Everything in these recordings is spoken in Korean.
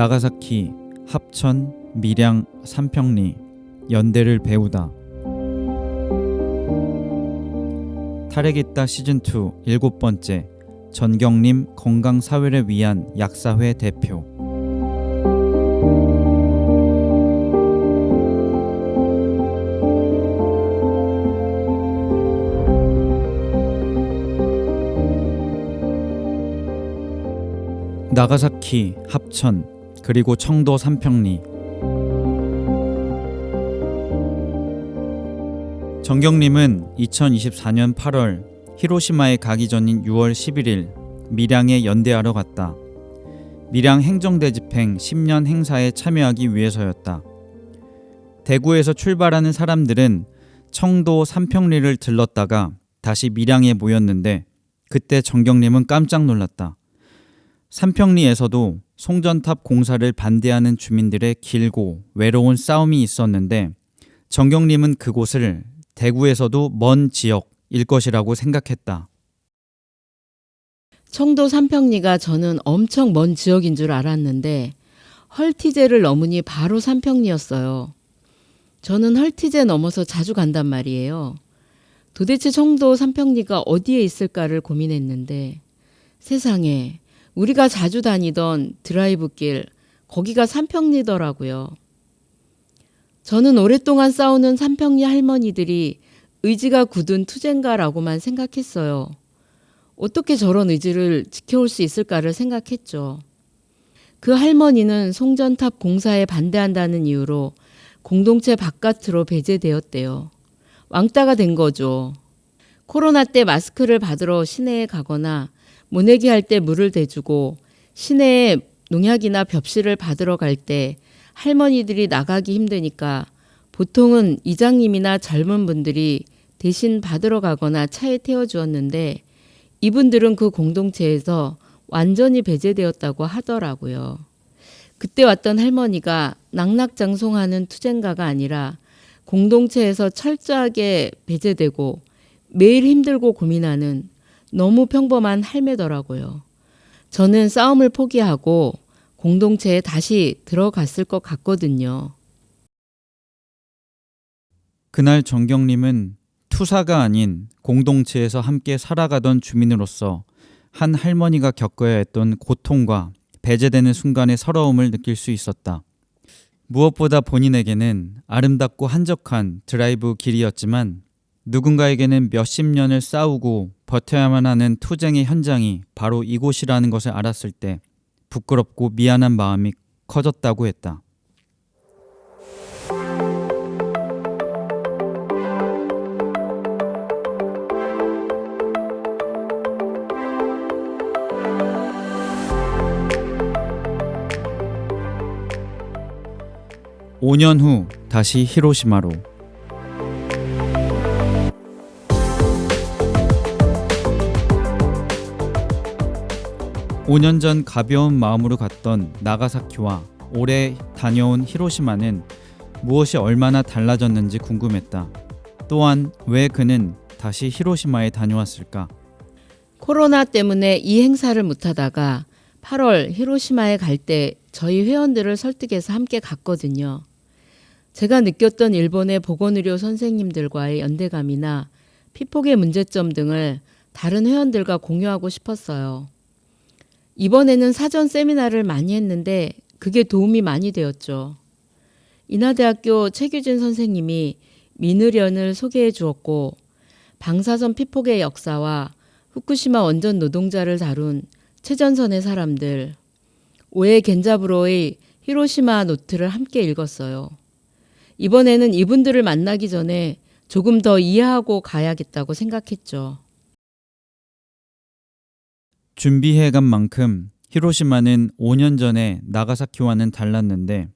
나가사키, 합천, 밀양, 삼평리 연대를 배우다. 탈핵있다 시즌2 일곱 번째 전경림 건강사회를 위한 약사회 대표 나가사키, 합천, 그리고 청도 삼평리 정경림은 2024년 8월 히로시마에 가기 전인 6월 11일 밀양에 연대하러 갔다. 밀양 행정대집행 10년 행사에 참여하기 위해서였다. 대구에서 출발하는 사람들은 청도 삼평리를 들렀다가 다시 밀양에 모였는데 그때 정경림은 깜짝 놀랐다. 삼평리에서도 송전탑 공사를 반대하는 주민들의 길고 외로운 싸움이 있었는데 정경림은 그곳을 대구에서도 먼 지역일 것이라고 생각했다. 청도 삼평리가 저는 엄청 먼 지역인 줄 알았는데 헐티제를 넘으니 바로 삼평리였어요. 저는 헐티제 넘어서 자주 간단 말이에요. 도대체 청도 삼평리가 어디에 있을까를 고민했는데 세상에 우리가 자주 다니던 드라이브길 거기가 삼평리더라고요. 저는 오랫동안 싸우는 삼평리 할머니들이 의지가 굳은 투쟁가라고만 생각했어요. 어떻게 저런 의지를 지켜올 수 있을까를 생각했죠. 그 할머니는 송전탑 공사에 반대한다는 이유로 공동체 바깥으로 배제되었대요. 왕따가 된 거죠. 코로나 때 마스크를 받으러 시내에 가거나 모내기 할 때 물을 대주고 시내에 농약이나 벽실을 받으러 갈 때 할머니들이 나가기 힘드니까 보통은 이장님이나 젊은 분들이 대신 받으러 가거나 차에 태워 주었는데 이분들은 그 공동체에서 완전히 배제되었다고 하더라고요. 그때 왔던 할머니가 낙낙장송하는 투쟁가가 아니라 공동체에서 철저하게 배제되고 매일 힘들고 고민하는 너무 평범한 할매더라고요. 저는 싸움을 포기하고 공동체에 다시 들어갔을 것 같거든요. 그날 정경림은 투사가 아닌 공동체에서 함께 살아가던 주민으로서 한 할머니가 겪어야 했던 고통과 배제되는 순간의 서러움을 느낄 수 있었다. 무엇보다 본인에게는 아름답고 한적한 드라이브 길이었지만 누군가에게는 몇십 년을 싸우고 버텨야만 하는 투쟁의 현장이 바로 이곳이라는 것을 알았을 때 부끄럽고 미안한 마음이 커졌다고 했다. 오년후 다시 히로시마로 5년 전 가벼운 마음으로 갔던 나가사키와 올해 다녀온 히로시마는 무엇이 얼마나 달라졌는지 궁금했다. 또한 왜 그는 다시 히로시마에 다녀왔을까? 코로나 때문에 이 행사를 못하다가 8월 히로시마에 갈 때 저희 회원들을 설득해서 함께 갔거든요. 제가 느꼈던 일본의 보건의료 선생님들과의 연대감이나 피폭의 문제점 등을 다른 회원들과 공유하고 싶었어요. 이번에는 사전 세미나를 많이 했는데 그게 도움이 많이 되었죠. 인하대학교 최규진 선생님이 미느련을 소개해 주었고 방사선 피폭의 역사와 후쿠시마 원전 노동자를 다룬 최전선의 사람들, 오에 겐자부로의 히로시마 노트를 함께 읽었어요. 이번에는 이분들을 만나기 전에 조금 더 이해하고 가야겠다고 생각했죠. 준비해 간 만큼 히로시마는 5년 전에 나가사키와는 달랐는데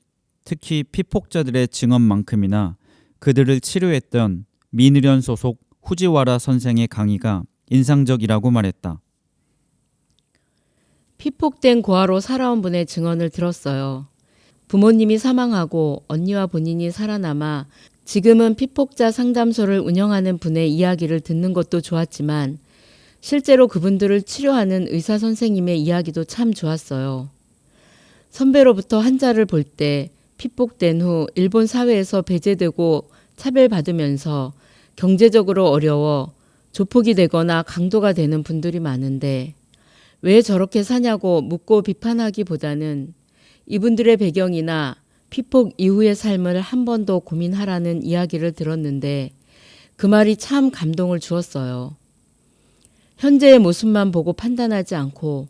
특히 피폭자들의 증언만큼이나 그들을 치료했던 미느련 소속 후지와라 선생의 강의가 인상적이라고 말했다. 피폭된 고아로 살아온 분의 증언을 들었어요. 부모님이 사망하고 언니와 본인이 살아남아 지금은 피폭자 상담소를 운영하는 분의 이야기를 듣는 것도 좋았지만 실제로 그분들을 치료하는 의사 선생님의 이야기도 참 좋았어요. 선배로부터 한자를 볼 때 피폭된 후 일본 사회에서 배제되고 차별받으면서 경제적으로 어려워 조폭이 되거나 강도가 되는 분들이 많은데 왜 저렇게 사냐고 묻고 비판하기보다는 이분들의 배경이나 피폭 이후의 삶을 한 번 더 고민하라는 이야기를 들었는데 그 말이 참 감동을 주었어요. 현재의 모습만 보고 판단하지 않고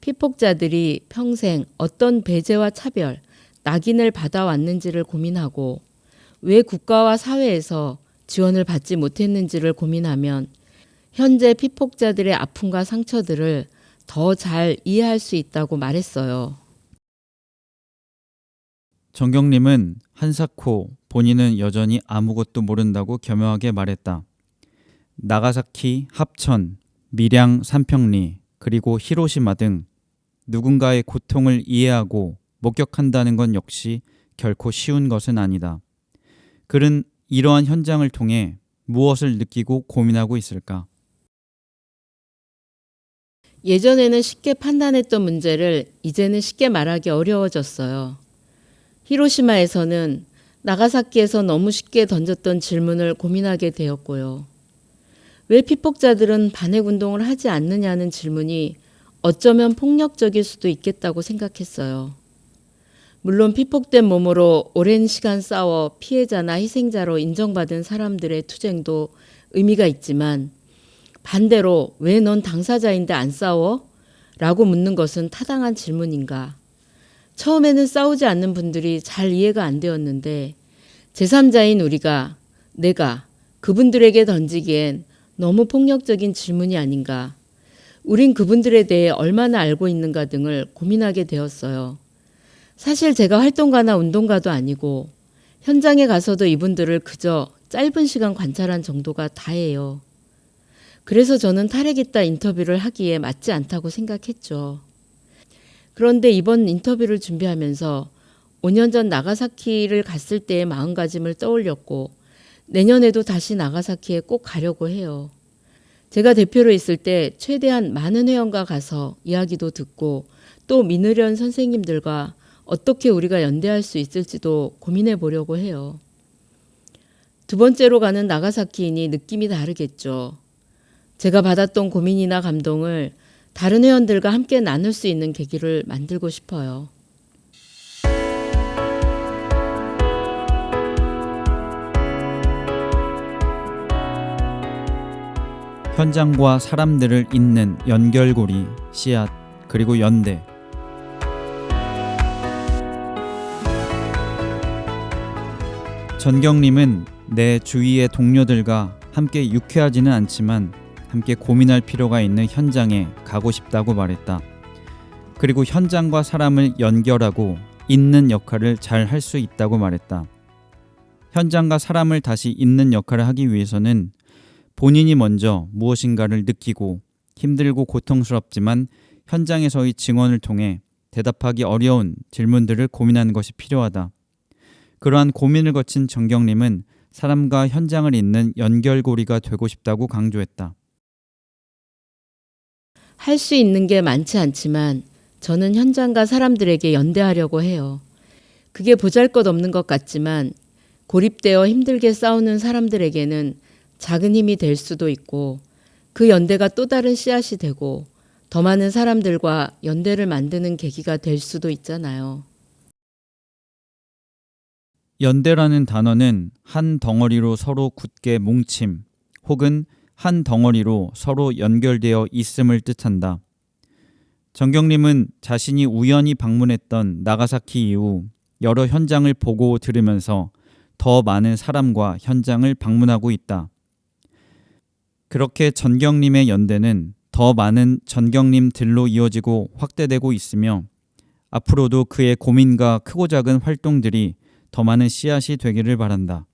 피폭자들이 평생 어떤 배제와 차별, 낙인을 받아왔는지를 고민하고 왜 국가와 사회에서 지원을 받지 못했는지를 고민하면 현재 피폭자들의 아픔과 상처들을 더 잘 이해할 수 있다고 말했어요. 정경님은 한사코 본인은 여전히 아무것도 모른다고 겸허하게 말했다. 나가사키, 합천, 밀양, 삼평리, 그리고 히로시마 등 누군가의 고통을 이해하고 목격한다는 건 역시 결코 쉬운 것은 아니다. 그는 이러한 현장을 통해 무엇을 느끼고 고민하고 있을까? 예전에는 쉽게 판단했던 문제를 이제는 쉽게 말하기 어려워졌어요. 히로시마에서는 나가사키에서 너무 쉽게 던졌던 질문을 고민하게 되었고요. 왜 피폭자들은 반핵 운동을 하지 않느냐는 질문이 어쩌면 폭력적일 수도 있겠다고 생각했어요. 물론 피폭된 몸으로 오랜 시간 싸워 피해자나 희생자로 인정받은 사람들의 투쟁도 의미가 있지만 반대로 왜 넌 당사자인데 안 싸워? 라고 묻는 것은 타당한 질문인가? 처음에는 싸우지 않는 분들이 잘 이해가 안 되었는데 제3자인 우리가 내가 그분들에게 던지기엔 너무 폭력적인 질문이 아닌가? 우린 그분들에 대해 얼마나 알고 있는가 등을 고민하게 되었어요. 사실 제가 활동가나 운동가도 아니고 현장에 가서도 이분들을 그저 짧은 시간 관찰한 정도가 다예요. 그래서 저는 탈핵있다 인터뷰를 하기에 맞지 않다고 생각했죠. 그런데 이번 인터뷰를 준비하면서 5년 전 나가사키를 갔을 때의 마음가짐을 떠올렸고 내년에도 다시 나가사키에 꼭 가려고 해요. 제가 대표로 있을 때 최대한 많은 회원과 가서 이야기도 듣고 또 민의련 선생님들과 어떻게 우리가 연대할 수 있을지도 고민해 보려고 해요. 두 번째로 가는 나가사키이니 느낌이 다르겠죠. 제가 받았던 고민이나 감동을 다른 회원들과 함께 나눌 수 있는 계기를 만들고 싶어요. 현장과 사람들을 잇는 연결고리, 씨앗, 그리고 연대. 전경님은 내 주위의 동료들과 함께 유쾌하지는 않지만 함께 고민할 필요가 있는 현장에 가고 싶다고 말했다. 그리고 현장과 사람을 연결하고 잇는 역할을 잘 할 수 있다고 말했다. 현장과 사람을 다시 잇는 역할을 하기 위해서는 본인이 먼저 무엇인가를 느끼고 힘들고 고통스럽지만 현장에서의 증언을 통해 대답하기 어려운 질문들을 고민하는 것이 필요하다. 그러한 고민을 거친 정경림은 사람과 현장을 잇는 연결고리가 되고 싶다고 강조했다. 할 수 있는 게 많지 않지만 저는 현장과 사람들에게 연대하려고 해요. 그게 보잘 것 없는 것 같지만 고립되어 힘들게 싸우는 사람들에게는 작은 힘이 될 수도 있고 그 연대가 또 다른 씨앗이 되고 더 많은 사람들과 연대를 만드는 계기가 될 수도 있잖아요. 연대라는 단어는 한 덩어리로 서로 굳게 뭉침 혹은 한 덩어리로 서로 연결되어 있음을 뜻한다. 정경림은 자신이 우연히 방문했던 나가사키 이후 여러 현장을 보고 들으면서 더 많은 사람과 현장을 방문하고 있다. 그렇게 전경림의 연대는 더 많은 전경림들로 이어지고 확대되고 있으며 앞으로도 그의 고민과 크고 작은 활동들이 더 많은 씨앗이 되기를 바란다.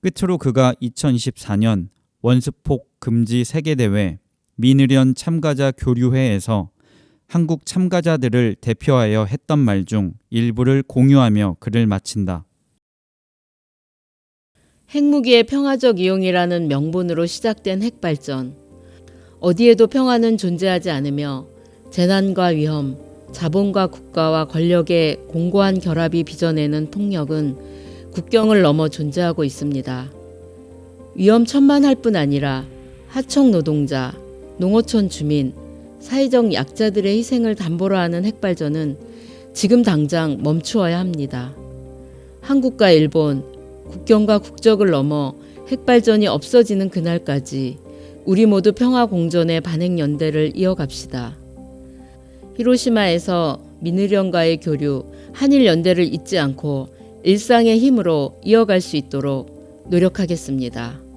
끝으로 그가 2024년 원스폭 금지 세계대회 미느련 참가자 교류회에서 한국 참가자들을 대표하여 했던 말 중 일부를 공유하며 글을 마친다. 핵무기의 평화적 이용이라는 명분으로 시작된 핵발전. 어디에도 평화는 존재하지 않으며 재난과 위험, 자본과 국가와 권력의 공고한 결합이 빚어내는 폭력은 국경을 넘어 존재하고 있습니다. 위험천만할 뿐 아니라 하청 노동자, 농어촌 주민, 사회적 약자들의 희생을 담보로 하는 핵발전은 지금 당장 멈추어야 합니다. 한국과 일본, 국경과 국적을 넘어 핵발전이 없어지는 그날까지 우리 모두 평화 공존의 반행 연대를 이어갑시다. 히로시마에서 미느령과의 교류, 한일 연대를 잊지 않고 일상의 힘으로 이어갈 수 있도록 노력하겠습니다.